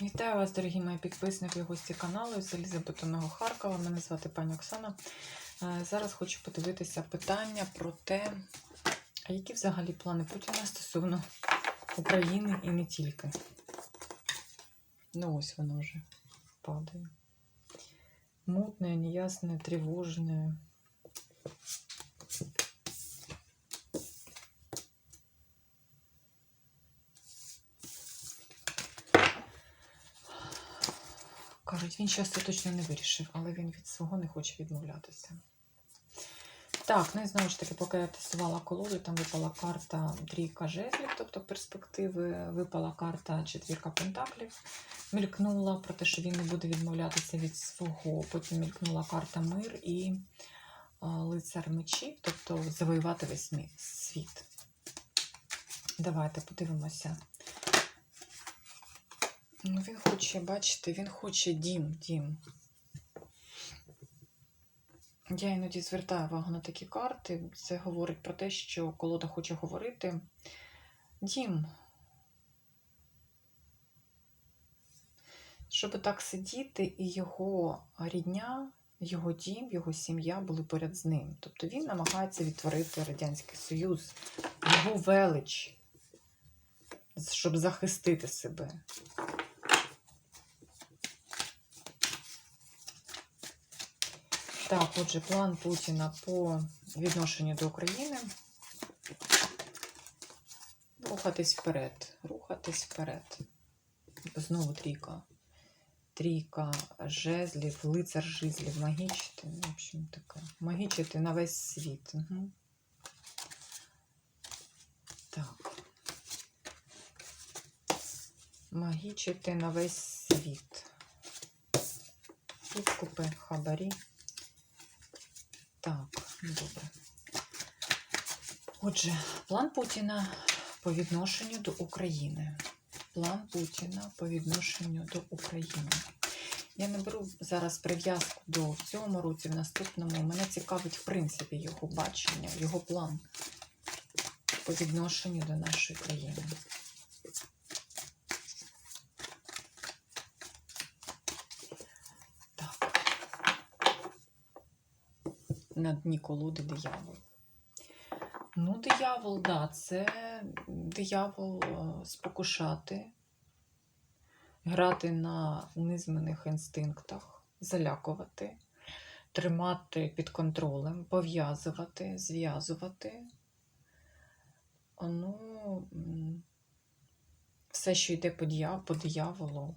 Вітаю вас, дорогі мої підписники і гості каналу з Елізабетонного Харкова. Мене звати пані Оксана. Е, Зараз хочу подивитися питання про те, які взагалі плани Путіна стосовно України і не тільки. Ну, ось воно вже падає. Мутне, неясне, тривожне. Кажуть, він ще остаточно не вирішив, але він від свого не хоче відмовлятися. Так, ну і знову ж таки, поки я тестувала колоду, там випала карта трійка жезлів, тобто перспективи, випала карта четвірка пентаклів, мількнула про те, що він не буде відмовлятися від свого. Потім мількнула карта мир і а, лицар мечів, тобто завоювати весь світ. Давайте подивимося. Ну, він хоче, бачите, він хоче дім, дім. Я іноді звертаю увагу на такі карти. Це говорить про те, що колода хоче говорити. Дім. Щоб так сидіти, і його рідня, його дім, його сім'я були поряд з ним. Тобто він намагається відтворити Радянський Союз, його велич, щоб захистити себе. Так, отже, план Путіна по відношенню до України. Рухатись вперед. Рухатись вперед. Знову трійка. Трійка жезлів, лицар жезлів, магічити. В общем, таке. Магічити на весь світ. Угу. Так. Магічити на весь світ. Підкупи, хабарі. Так, ну, добре. Отже, план Путіна по відношенню до України. План Путіна по відношенню до України. Я не беру зараз прив'язку до в цьому році, в наступному. Мене цікавить, в принципі, його бачення, його план по відношенню до нашої країни. На дні колоди диявол. Ну, диявол, да, це диявол е, спокушати, грати на низменних інстинктах, залякувати, тримати під контролем, пов'язувати, зв'язувати. Ну, все, що йде по дияволу,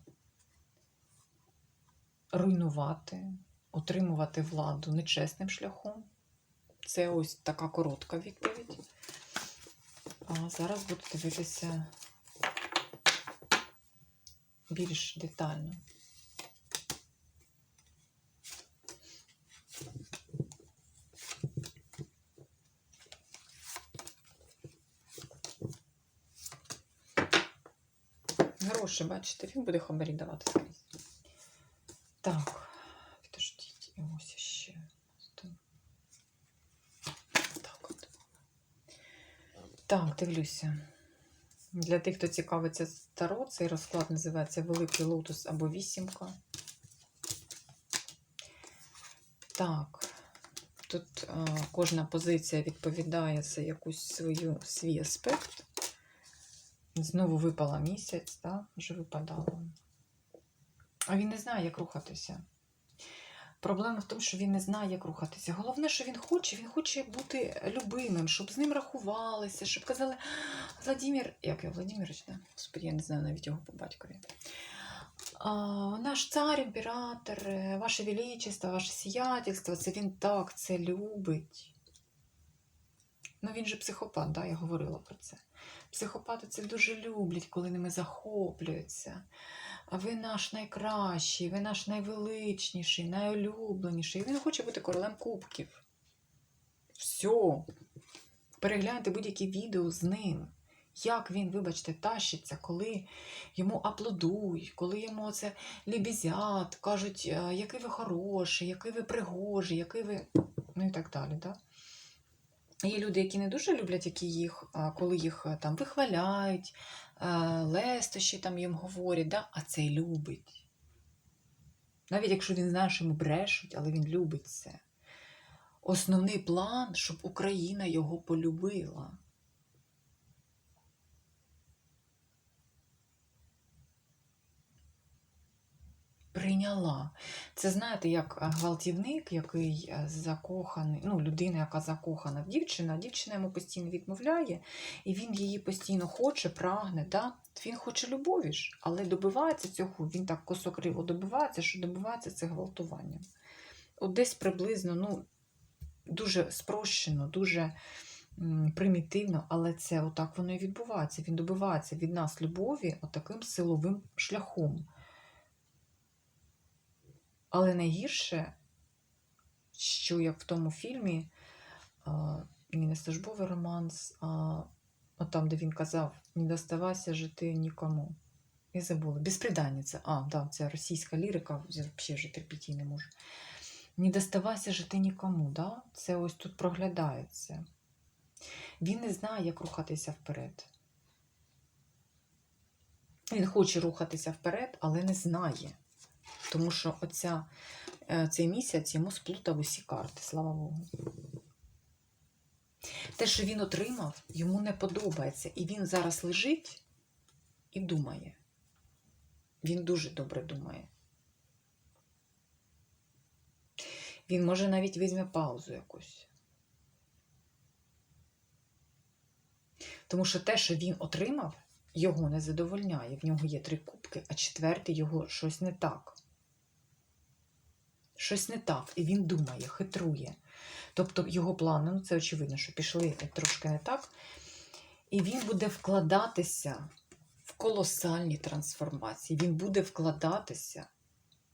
руйнувати, отримувати владу нечесним шляхом. Це ось така коротка відповідь. А зараз буду дивитися більш детально. Гроші, бачите, він буде хабарі давати скрізь. Так, підождіть, і ось ще. Там. Так, от. Так, дивлюся. Для тих, хто цікавиться Таро, цей розклад називається Великий лотос або вісімка. Так, тут е, кожна позиція відповідає за якусь свою свій аспект. Знову випала місяць, так? Вже випадало. А він не знає, як рухатися. Проблема в тому, що він не знає, як рухатися. Головне, що він хоче, він хоче бути любимим, щоб з ним рахувалися, щоб казали Владимир, як його Владимирович, да? Господи, я не знаю навіть його по батькові. Наш цар, імператор, е, ваше величество, ваше сіятельство, це він так це любить. Ну він же психопат, да, я говорила про це. Психопати це дуже люблять, коли ними захоплюються. Ви наш найкращий, ви наш найвеличніший, найулюбленіший. І Він хоче бути королем кубків. Все. Перегляньте будь-які відео з ним. Як він, вибачте, тащиться, коли йому аплодують, коли йому це лібізят, кажуть, «Е, який ви хороший, який ви пригожий, який ви. Ну і так далі. Да? Є люди, які не дуже люблять, які їх, коли їх е, там вихваляють, лестощі там їм говорять, да? а цей любить. Навіть якщо він знає, що йому брешуть, але він любить це. Основний план, щоб Україна його полюбила. Прийняла. Це знаєте, як е, гвалтівник, який е, закоханий, ну, людина, яка закохана в дівчину, а дівчина йому постійно відмовляє, і він її постійно хоче, прагне. Да? Він хоче любові ж, але добивається цього, він так косокриво добивається, що добивається це гвалтуванням. От десь приблизно, ну, дуже спрощено, дуже примітивно, але це отак воно і відбувається. Він добивається від нас любові отаким силовим шляхом. Але найгірше, що як в тому фільмі, ні, не службовий романс, а от там, де він казав, не доставайся жити нікому. Я забула. Безприданниця. А, да, це російська лірика, я взагалі вже терпіти не можу. Не доставайся жити нікому. Да? Це ось тут проглядається. Він не знає, як рухатися вперед. Він хоче рухатися вперед, але не знає. Тому що оця, е, цей місяць йому сплутав усі карти, слава Богу. Те, що він отримав, йому не подобається. І він зараз лежить і думає. Він дуже добре думає. Він може навіть візьме паузу якусь. Тому що те, що він отримав, його не задовольняє. В нього є три кубки, а четвертий його щось не так. Щось не так, і він думає, хитрує. Тобто його плани, ну це очевидно, що пішли трошки не так. І він буде вкладатися в колосальні трансформації. Він буде вкладатися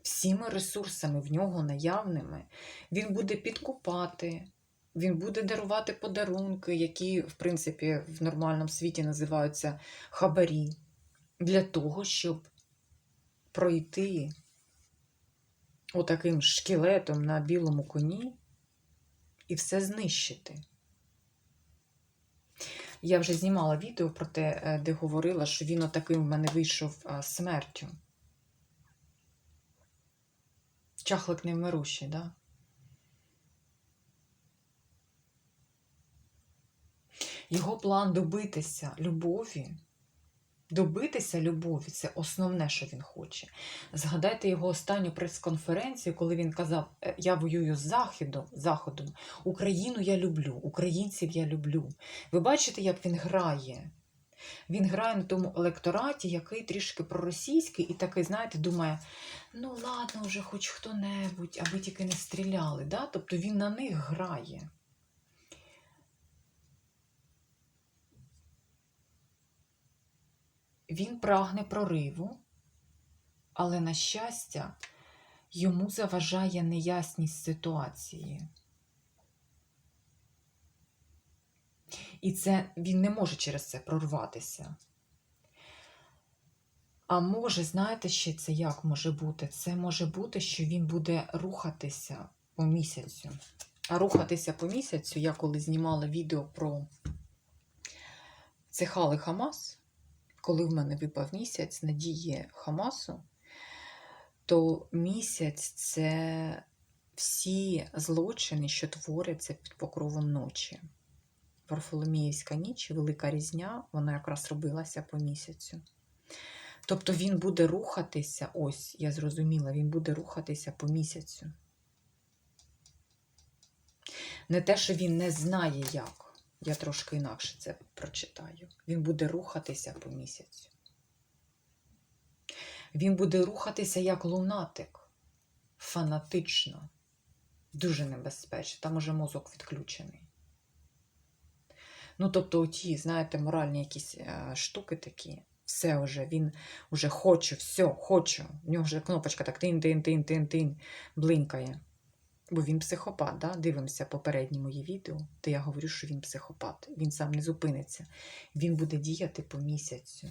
всіми ресурсами в нього наявними. Він буде підкупати, він буде дарувати подарунки, які, в принципі, в нормальному світі називаються хабарі, для того, щоб пройти отаким шкілетом на білому коні і все знищити. Я вже знімала відео про те, е, де говорила, що він отаким в мене вийшов е, смертю. Чахлик невмирущий, да? Його план добитися любові. Добитися любові це основне, що він хоче. Згадайте його останню прес-конференцію, коли він казав: «Е, Я воюю з Заходом, Заходом, Україну я люблю, українців я люблю. Ви бачите, як він грає? Він грає на тому електораті, який трішки проросійський, і такий, знаєте, думає: ну ладно, вже хоч хто-небудь, аби тільки не стріляли. Да? Тобто він на них грає. Він прагне прориву, але, на щастя, йому заважає неясність ситуації. І це він не може через це прорватися. А може, знаєте, ще це як може бути? Це може бути, що він буде рухатися по місяцю. А рухатися по місяцю, я коли знімала відео про цехали Хамас, коли в мене випав місяць надії Хамасу, то місяць це всі злочини, що творяться під покровом ночі. Варфоломіївська ніч, Велика Різня, вона якраз робилася по місяцю. Тобто він буде рухатися, ось, я зрозуміла, він буде рухатися по місяцю. Не те, що він не знає, як. Я трошки інакше це прочитаю. Він буде рухатися по місяцю. Він буде рухатися як лунатик, фанатично, дуже небезпечно. Там уже мозок відключений. Ну, тобто, оті, знаєте, моральні якісь е, штуки такі. Все вже, він вже хочу, все, хочу. В нього вже кнопочка так тин-тин-тин-тин-тин блинкає. Бо він психопат, да? дивимося попередні мої відео, то я говорю, що він психопат. Він сам не зупиниться. Він буде діяти по місяцю.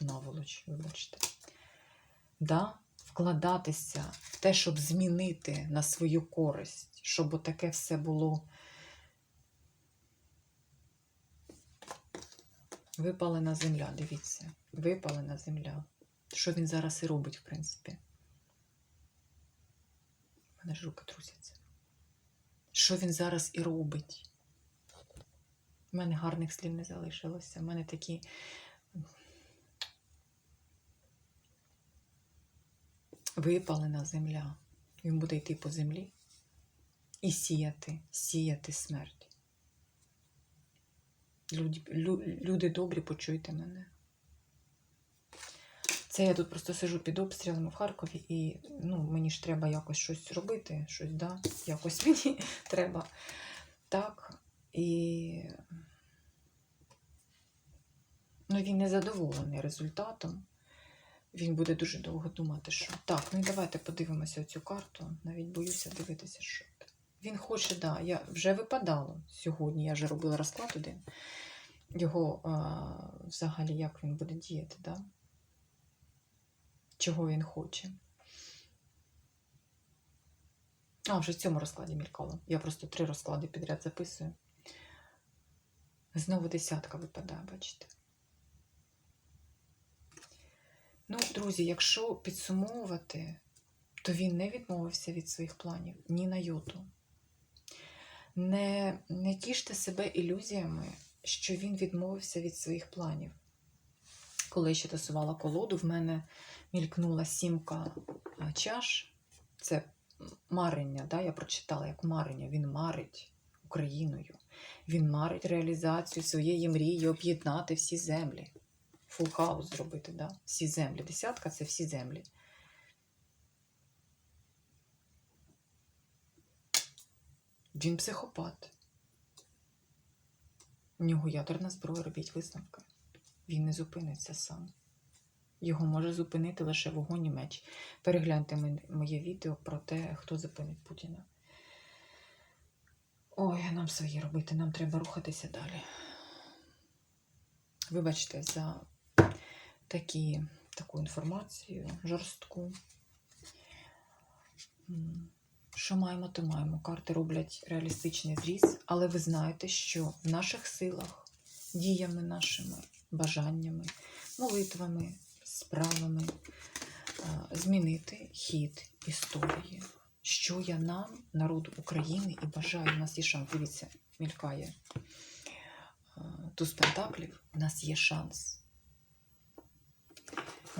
Наволоч, вибачте. Да? Вкладатися в те, щоб змінити на свою користь, щоб таке все було Випалена земля, дивіться. Випалена земля. Що він зараз і робить, в принципі. Мене ж руки трусяться. Що він зараз і робить? У мене гарних слів не залишилося. У мене такі. Випалена земля. Він буде йти по землі і сіяти, сіяти смерть. Люди, лю- люди добрі, почуйте мене. Це я тут просто сижу під обстрілами в Харкові, і ну, мені ж треба якось щось робити, щось, да? якось мені треба. Так. І ну, він не задоволений результатом. Він буде дуже довго думати, що так, ну і давайте подивимося цю карту. Навіть боюся дивитися, що. Він хоче, да, я вже випадало сьогодні, я вже робила розклад один. Його а, взагалі, як він буде діяти, да? Чого він хоче. А, вже в цьому розкладі мількало. Я просто три розклади підряд записую. Знову десятка випадає, бачите. Ну, друзі, якщо підсумовувати, то він не відмовився від своїх планів ні на йоту. Не, не тіште себе ілюзіями, що він відмовився від своїх планів. Коли я ще тасувала колоду, в мене мількнула сімка чаш. Це марення, да? я прочитала як марення. Він марить Україною. Він марить реалізацію своєї мрії об'єднати всі землі. Фул хаус зробити, да? всі землі. Десятка це всі землі. Він психопат. У нього ядерна зброя, робіть висновки. Він не зупиниться сам. Його може зупинити лише вогонь і меч. Перегляньте моє відео про те, хто зупинить Путіна. Ой, нам своє робити, нам треба рухатися далі. Вибачте за такі, таку інформацію жорстку. Що маємо, то маємо. Карти роблять реалістичний зріз, але ви знаєте, що в наших силах, діями нашими, бажаннями, молитвами, справами змінити хід історії. Що я нам, народу України, і бажаю, у нас є шанс. Дивіться, мількає ту спектаклів, у нас є шанс.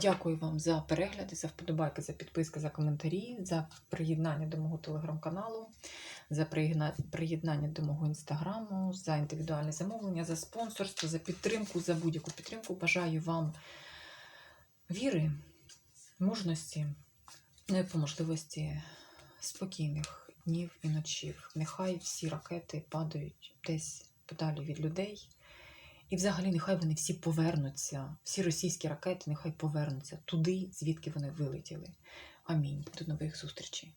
Дякую вам за перегляди, за вподобайки, за підписки, за коментарі, за приєднання до мого телеграм-каналу, за приєднання до мого інстаграму, за індивідуальне замовлення, за спонсорство, за підтримку, за будь-яку підтримку. Бажаю вам віри, мужності, ну і по можливості спокійних днів і ночів. Нехай всі ракети падають десь подалі від людей. І взагалі нехай вони всі повернуться, всі російські ракети нехай повернуться туди, звідки вони вилетіли. Амінь. До нових зустрічей.